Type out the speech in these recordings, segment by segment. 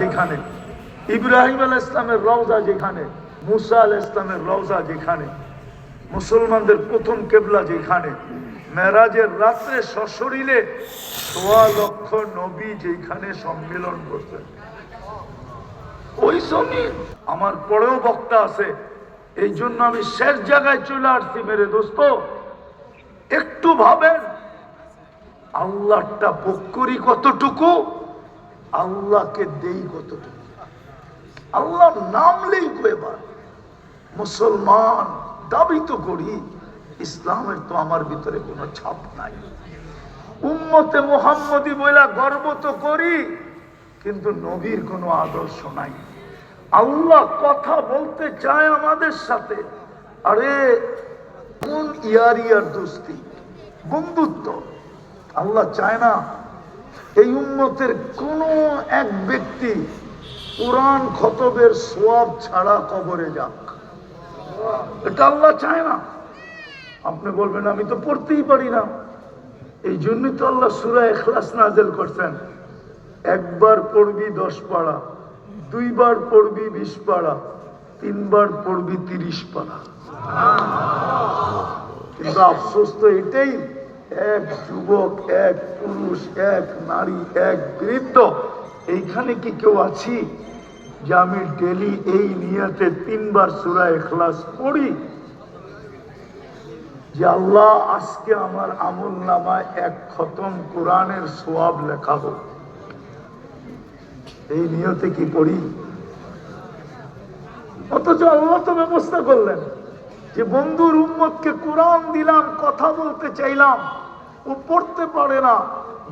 যেখানে, ইব্রাহিম আল ইসলামের রওজা যেখানে, মুসা আল ইসলামের রওজা যেখানে, মুসলমানদের প্রথম কেবলা যেখানে, মেরাজের রাত্রে সশরীরে সোয়া লক্ষ নবী যেখানে সম্মেলন করতেন ওই জমিন আমার পরেও বক্তা আছে, এই জন্য আমি শেষ জায়গায় চলে আসছি মেরে দোস্ত। একটু ভাবেন, আল্লাহটা ভোগ করি কতটুকু? আল্লাহকে দেই কতটুকু? আল্লাহ নামলেই কয়েবার মুসলমান, দাবি তো করি, ইসলামের তো আমার ভিতরে কোনো ছাপ নাই। উম্মতে মোহাম্মদী বইলা গর্ব তো করি, কিন্তু নবীর কোনো আদর্শ নাই। আল্লাহ কথা বলতে চায় আমাদের সাথে। আরে, কোন ইয়ার ইয়ার দোস্তি? বন্ধুত্ব। আল্লাহ চায় না এই উন্মতের কোন এক ব্যক্তি কোরআন খতবের সোয়াব ছাড়া কবরে যাক। এটা আল্লাহ চায় না। আপনি বলবেন, আমি তো পড়তেই পারি না। এই জন্যই তো আল্লাহ সুরা এখলাস নাজেল করছেন। একবার পড়বি দশ পাড়া, দুইবার পড়বি বিশ পাড়া, তিনবার পড়বি তিরিশ পাড়া। কিন্তু আফসোস তো এটাই এক যুবক, এক পুরুষ, এক নারী, এক বৃদ্ধ। এইখানে কি কেউ আছি? যে আমি ডেলি এই নিয়তে তিনবার সুরা এখলাস পড়ি। যে আল্লাহ আজকে আমার আমল নামায় এক খতম কোরআনের সোয়াব লেখা হোক এই নিয়তে কি পড়ি? অথচ আল্লাহ তো ব্যবস্থা করলেন। যে বন্ধুর উম্মতকে কোরআন দিলাম, কথা বলতে চাইলাম, ও পড়তে পারে না।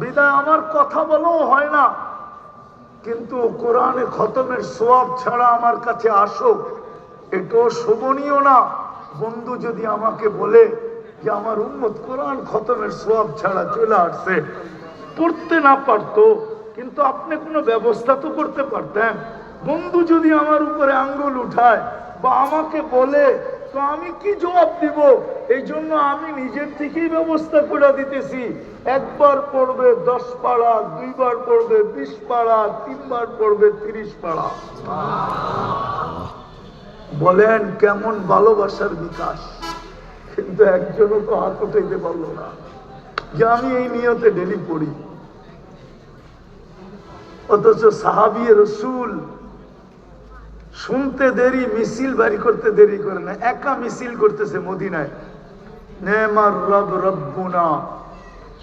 বিদায় আমার কথা বলেও হয় না। কিন্তু কোরআনে খতমের সোয়াব ছাড়া আমার কাছে আসো এটাও শোভনীয় না। বন্ধু যদি আমাকে বলে যে আমার উন্মত কোরআন খতমের সোয়াব ছাড়া চলে আসছে, পড়তে না পারতো, কিন্তু আপনি কোনো ব্যবস্থা তো করতে পারতেন। বন্ধু যদি আমার উপরে আঙ্গুল উঠায় বা আমাকে বলে তো আমি কি জবাব দিব? এই জন্য আমি নিজের থেকেই ব্যবস্থা করে দিতেছি। একবার পড়বে দশ পাড়া, দুইবার পড়বে বিশ পাড়া, তিনবার পড়বে তিরিশ পাড়া। বলেন, কেমন ভালোবাসার বিকাশ? কিন্তু একজনও তো হাত উঠাইতে পারল না। যে আমি এই নিয়তে ডেলি পড়ি। অথচ সাহাবি রসুল শুনতে দেরি, মিছিল বাড়ি করতে দেরি করে না। একা মিছিল করতেছে মদিনায়। নেমার রব রব্বুনা।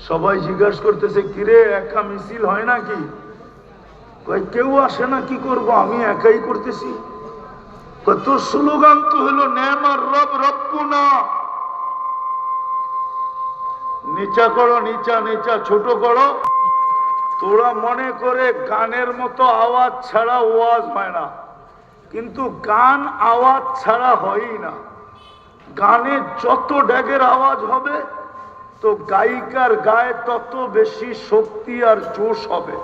সবাই জিজ্ঞাসা করতেছে, কিরে, একা মিছিল হয় নাকি? কেউ আসে না, কি করব? আমি একাই করতেছি। কত স্লোগান তো হলো নেমার রব রব্বুনা। নিচা করো, নিচা নিচা, ছোট করো। তোরা মনে করে গানের মতো আওয়াজ ছাড়া ওয়াজ হয় না। কিন্তু গান আওয়াজ ছাড়া হয়ই না। গানে যত ড্যাগের আওয়াজ হবে, তো গায়িকার গায়ে তত বেশি শক্তি আর জোশ হবে।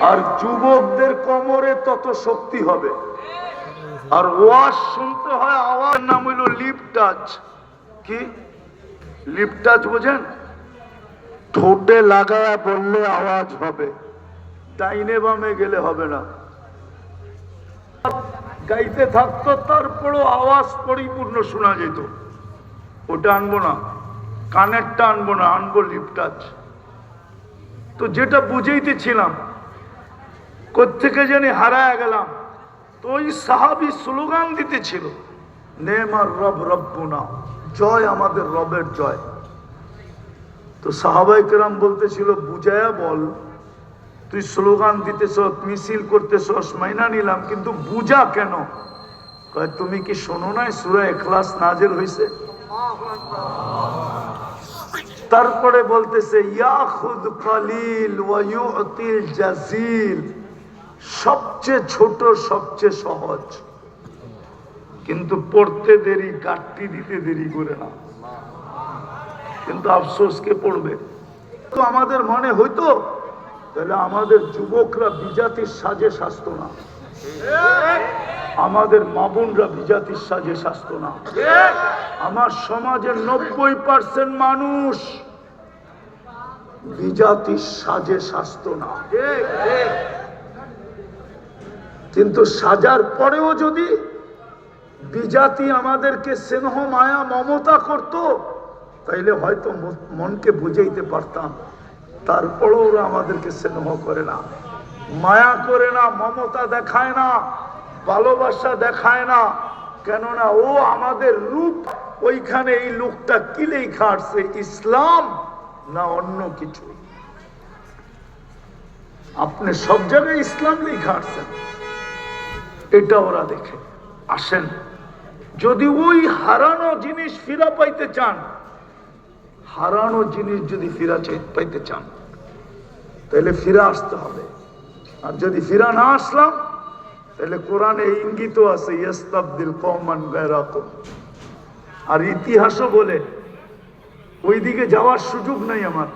আর যুবকদের কোমরে তত শক্তি হবে। আর ওয়াজ শুনতে হয় আওয়াজ, নাম হইল লিপ টাচ। কি? লিপ টাচ বোঝেন? ঠোঁটে লাগায় বললে আওয়াজ হবে। ডাইনে বামে গেলে হবে না। গাইতে থাকতো, তারপরও আওয়াজ পরিপূর্ণ শোনা যেত। ওটা আনব না, কানেরটা আনব না, আনব লিপটাচ তো যেটা বুঝেইতেছিলাম কোথেকে জানি হারায় গেলাম। তো ওই সাহাবি স্লোগান দিতেছিল নেমার রব রব্বুনা, জয় আমাদের রবের জয়। তো সাহাবাই বলতেছিল, বুঝায়া বল তুই স্লোগান দিতেছ মিছিল করতেছ মাইনা নিলাম, কিন্তু বুঝা কেন? তুমি কি শোনো নাই সুরা এখলাস নাজেল হয়েছে তারপরে বলতেছে সবচেয়ে ছোট, সবচেয়ে সহজ। কিন্তু পড়তে দেরি গাঠটি দিতে দেরি করে না। কিন্তু আফসোসকে পড়বে? তো আমাদের মনে হইতো তাহলে আমাদের যুবকরা বিজাতির সাজে শাস্ত না। আমাদের মাবুনরা বিজাতির সাজে শাস্ত না। আমার সমাজের নব্বই পার্সেন্ট মানুষ বিজাতির সাজে শাস্ত না। কিন্তু সাজার পরেও যদি বিজাতি আমাদেরকে স্নেহ, মায়া, মমতা করত, তাইলে হয়তো মনকে বুঝাইতে পারতাম। তারপরেও ওরা আমাদেরকে স্নেহ করে না। মায়া করে না, মমতা দেখায় না, ভালোবাসা দেখায় না। কেননা ও আমাদের রূপ, ওইখানে এই লোকটা কিলেই খাটছে ইসলাম না অন্য কিছু? আপনি সব জায়গায় ইসলাম লেখা আসছেন এটা ওরা দেখে। আসেন। যদি ওই হারানো জিনিস ফিরা পাইতে চান হারানো জিনিস যদি ফিরা পাইতে চান, তাহলে ফিরে আসতে হবে। আর যদি ফিরা না আসলাম, তাহলে কোরআনে ইঙ্গিত আছে, ইয়াস্তাবদিল গায়রাকুম। আর ইতিহাসও বলে, ওইদিকে যাওয়ার সুযোগ নাই আমার।